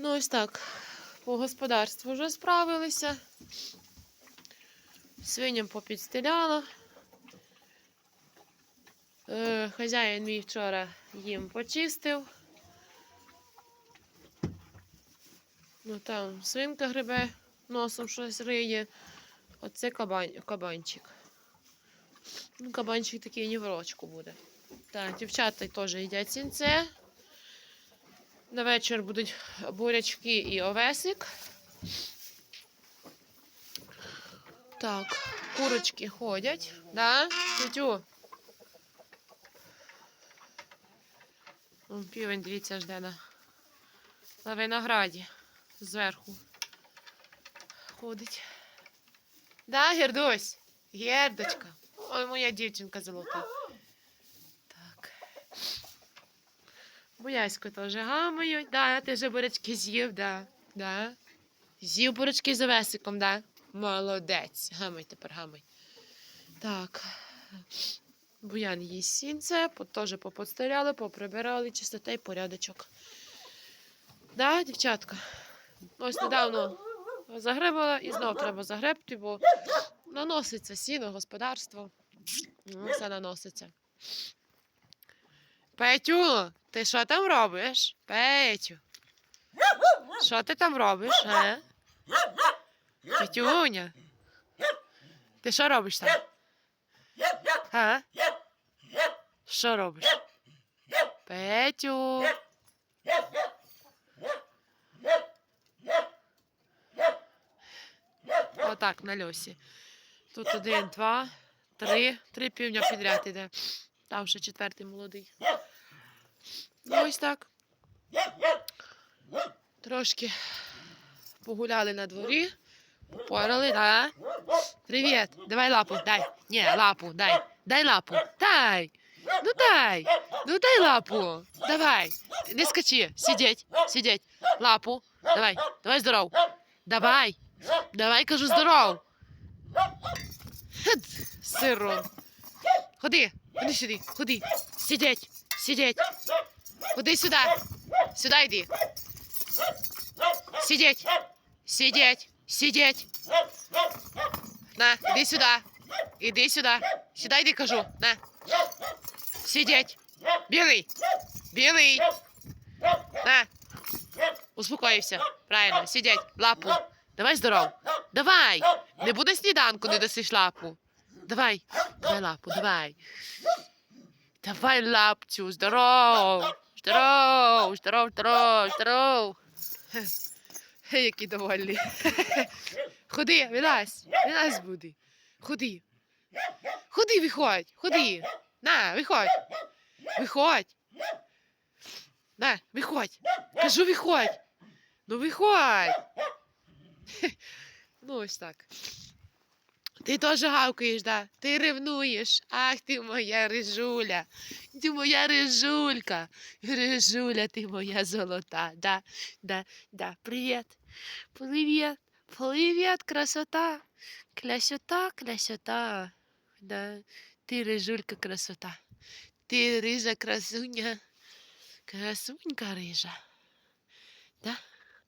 Ну, ось так. По господарству вже справилися. Свиням попідстеляла. Е, хазяїн мій вчора їм почистив. Ну там свинка грибе, носом щось риє. Оце кабан, кабанчик. Ну, кабанчик такий не в рочку буде. Так, дівчата теж їдять сінце. На вечір будуть бурячки і овесик. Так, курочки ходять, да? Вон Півень, дивіться, жде на, на винограді зверху. Ходить. Да, Гердусь? Гердочка. Ой, моя дівчинка золота. Боясько теж гамають. Да, ти вже бурячки з'їв, да. да. З'їв бурячки з овесиком, да. Молодець. Гамай тепер гамай. Так. Буян їсть сінце, теж поподстеряли, поприбирали, чистота і порядочок. Да, дівчатка? Ось недавно загребала і знов треба загребти, бо наноситься сіно, господарство. Ну, все наноситься. Петю, ти що там робиш? Петю. Що ти там робиш? А? Петюня. Ти що робиш там? А? Що робиш? Петю. Отак на льосі. Тут один, два, три. Три півня підряд іде. Там ще четвертий молодий. Ось так. Трошки погуляли на дворі. Попорали, да? Привіт. Давай лапу, дай. Ні, лапу, дай. Дай лапу. Дай. Ну дай. Ну дай лапу. Давай. Не скачи. Сидеть. Сидеть. Лапу. Давай. Давай здоров. Давай. Давай, кажу, здоров. Хет, Сирон. Ходи. Ходи сюди. Ходи. Сидеть. Сидеть. Ходи сюди. Сюди йди. Сидеть. Сидеть. Сидеть. На, іди сюди. Іди сюди. Сюди йди, кажу. На. Сидеть. Білий. Білий. На. Успокоївся. Правильно. Сидеть. Лапу. Давай здоров. Давай. Не буде сніданку, не досиш лапу. Давай. Давай лапу, давай. Давай лапцю. Здоров. Здоров. Здоров, здоров, здоров. Хе, Які довольні. Ходи, вилазь. Вилазь буде. Ходи. Ходи, виходь. Ходи. На, виходь. Виходь. На, виходь. Кажу, виходь. Ну виходь. Ну, ось так. Ти теж гавкаєш, да? Ти ревнуєш. Ах, ти моя рижуля. Ти моя рижулька. Рижуля, ти моя золота. Да, да, да. Привіт. Привіт. Привіт, красота. Красота, красота. Да. Ти рижулька, красота. Ти рижа красуня. Красунька рижа. Да?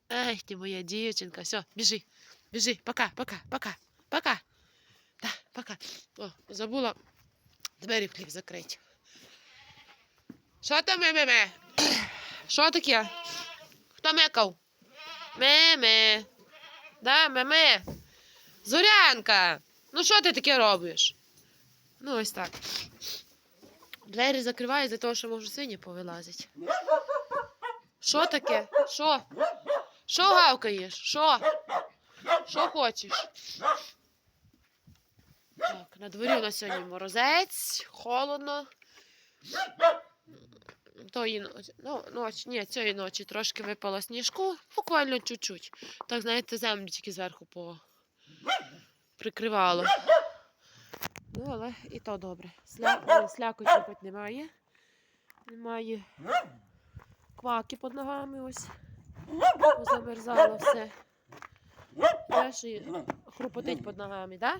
Ай, ты моя дівчинка. Все, біжи. Біжи. Пока, пока, пока, пока. Забула двері в хліб закрити. Що там меме? Що таке? Хто мекав? Меме. Да, меме. Зорянка. Ну що ти таке робиш? Ну, ось так. Двері закриваю за того, що можу сині повилазити. Що таке? Що? Що гавкаєш? Що? Що хочеш? Так, на дворі у нас сьогодні морозець, холодно. Тої ночі, ну, ноч, ні, цієї ночі трошки випало сніжку, буквально чуть-чуть. Так, знаєте, землю тільки зверху по... прикривало. Ну, але і то добре. Сля... е, Слякоті немає. Немає кваки під ногами ось. Замерзало все. І хрупотить під ногами, да?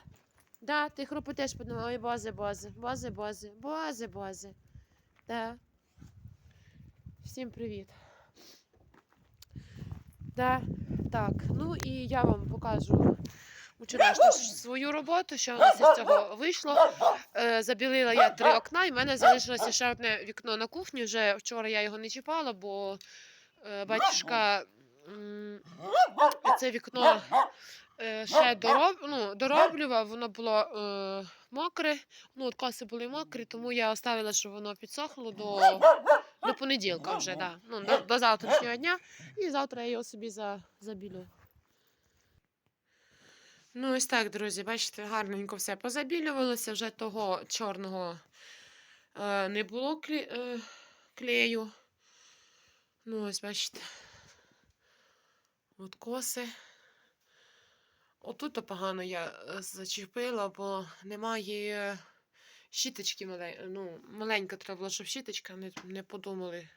Да, ти під ногами. Ой, бозе, бозе, бозе, бозе, бозе, бозе. Да. Всім привіт. Да, так, ну і я вам покажу вчорашню свою роботу, що у нас із цього вийшло. Е, забілила я три окна, і в мене залишилося ще одне вікно на кухні. Вже вчора я його не чіпала, бо е, батюшка це вікно е, ще дороб, ну, дороблював, воно було е, мокре, ну, от коси були мокрі, тому я оставила, щоб воно підсохло до, до понеділка вже, да. ну, до, до завтрашнього дня. І завтра я його собі за, забілю. Ну, ось так, друзі, бачите, гарненько все позабілювалося, вже того чорного е, не було клі, е, клею. Ну, ось бачите. От коси. Отут погано я е, зачепила, бо немає щіточки мале... ну, маленька треба було, щоб щіточка не, не подумали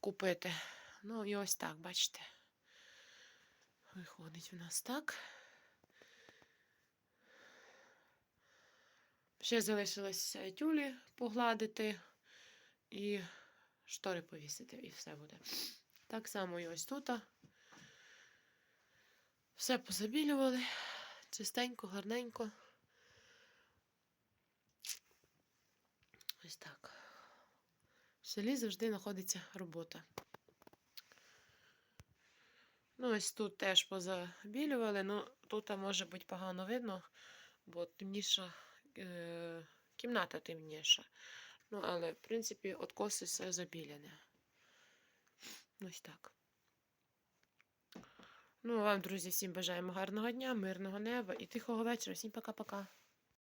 купити. Ну і ось так, бачите. Виходить в нас так. Ще залишилось тюлі погладити і штори повісити, і все буде. Так само і ось тут. Все позабілювали. Чистенько, гарненько. Ось так. В селі завжди знаходиться робота. Ну, ось тут теж позабілювали, ну тут може бути погано видно, бо темніша е, кімната темніша. Ну, але, в принципі, откоси все забіляне. Ось так. Ну, а вам, друзі, всім бажаємо гарного дня, мирного неба і тихого вечора. Всім пока-пока.